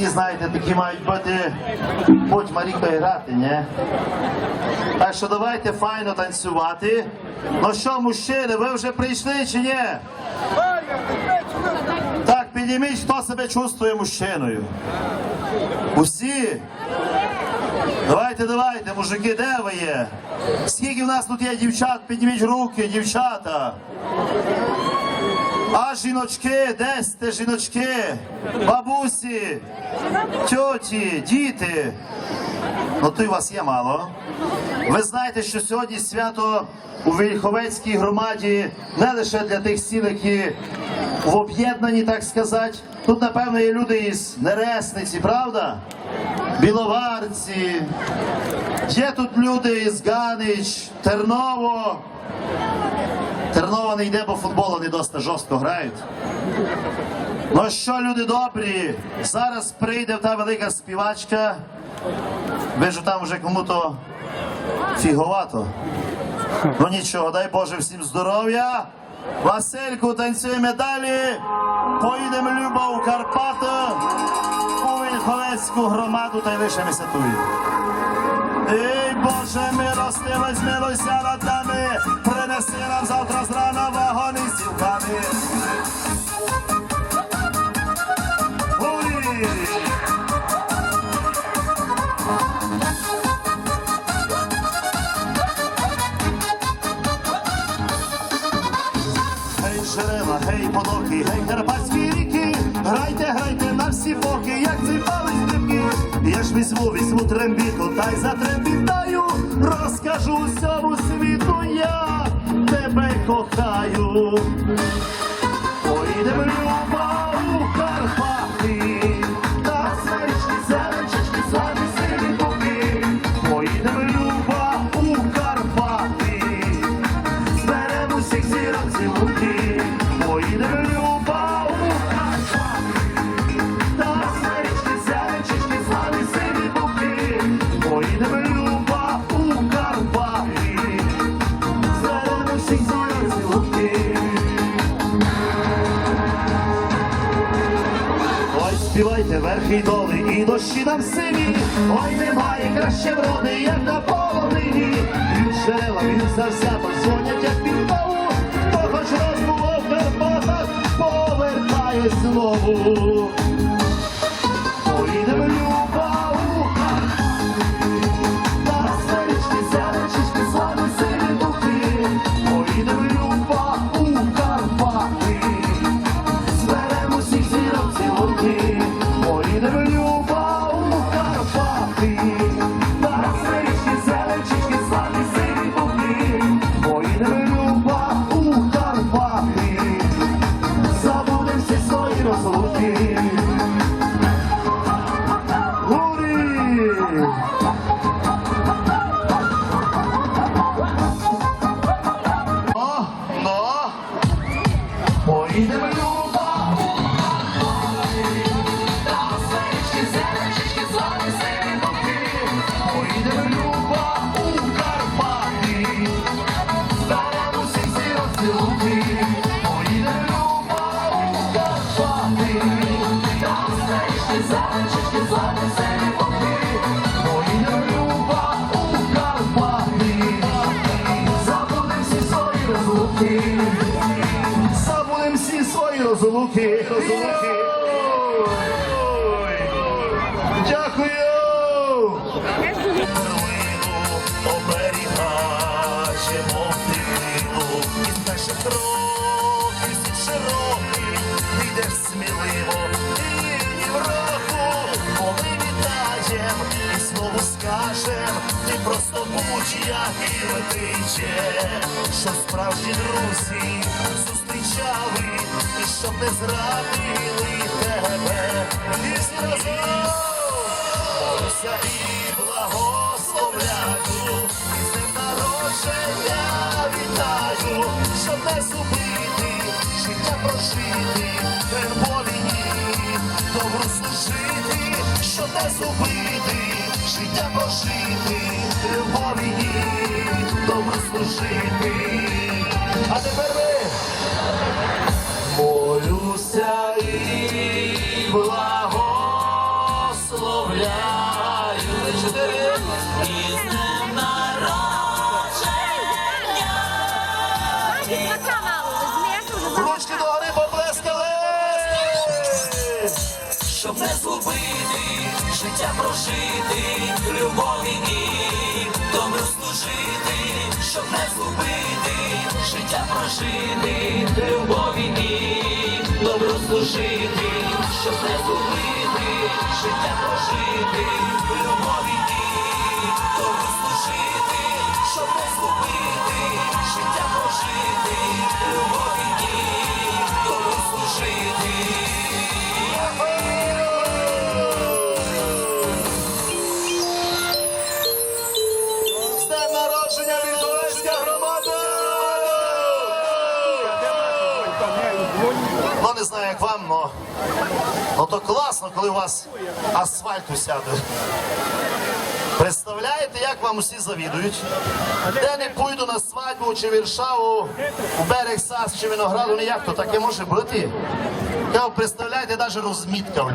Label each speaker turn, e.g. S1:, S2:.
S1: пісні, знаєте, такі мають бути будь Марікою грати, ні? Так що давайте файно танцювати. Ну що, мужчини, ви вже прийшли чи ні? Так, підніміть, хто себе чувствує мужчиною. Усі? Давайте, давайте, мужики, де ви є? Скільки в нас тут є дівчат, підніміть руки, дівчата. А жіночки, де сте жіночки? Бабусі, тьоті, діти. Ну то й вас є мало. Ви знаєте, що сьогодні свято у Вільховецькій громаді не лише для тих сіл, які в об'єднанні, так сказати. Тут, напевно, є люди із Нересниці, правда? Біловарці. Є тут люди із Ганич, Терново. Тернова не йде, бо футболу не доста жорстко грають. Ну що, люди добрі, зараз прийде та велика співачка. Вижу там вже кому-то фіговато. Ну нічого, дай Боже всім здоров'я. Васильку, танцюємо далі. Поїдемо любо у Карпати, у громаду та й лишимося тут. Ей, Боже, милостивий, змилуйся над нами, принеси нам завтра з рана вагони з дівками. Уй! Гей, жерела, гей, потоки, гей, карпатські ріки, грайте, грайте на всі боки, як ціпали стрибки. Я ж візьму, візьму трембіту, та й затрембітаю, розкажу всьому світу, я тебе кохаю. Поїдемо люба Ой, співайте верхи й доли і дощі нам сині. Ой, немає краще вроди, як на полонині. Він джерела, він завзято, дзвонять, як півнову. Хто хоч розбував Карпатах, повертає знову. Поїдемо свої розлуки Розлуки Ой. Дякую! Оберігачимо птину, із перших світ широкий, йдеш сміливо, і в року, коли вітаєм, і знову скажем, ти просто будь як і летиче, що справжні друзі зустрічали, і щоб не зрадили тебе, різні разом. Молюся і благословляю, і з ним народження вітаю, щоб не зубити, життя прожити, війні, добру служити, щоб не зубити, життя прожити, війні, добру служити. А тепер Молюся і
S2: благословляю чотири і з ним народження. Ручки до гори поплескали, щоб не згубити, життя прожити, любові і тому служити, щоб не згубити, життя прожити, любові ні служити,
S1: щоб не зубити, життя прожити, но то класно, коли у вас асфальт усяде. Представляєте, як вам усі завідують? Де не пойду на свадьбу чи Віршаву, у берег Сас чи Винограду, ніяк то таке може бути. Я представляєте, навіть розмітка.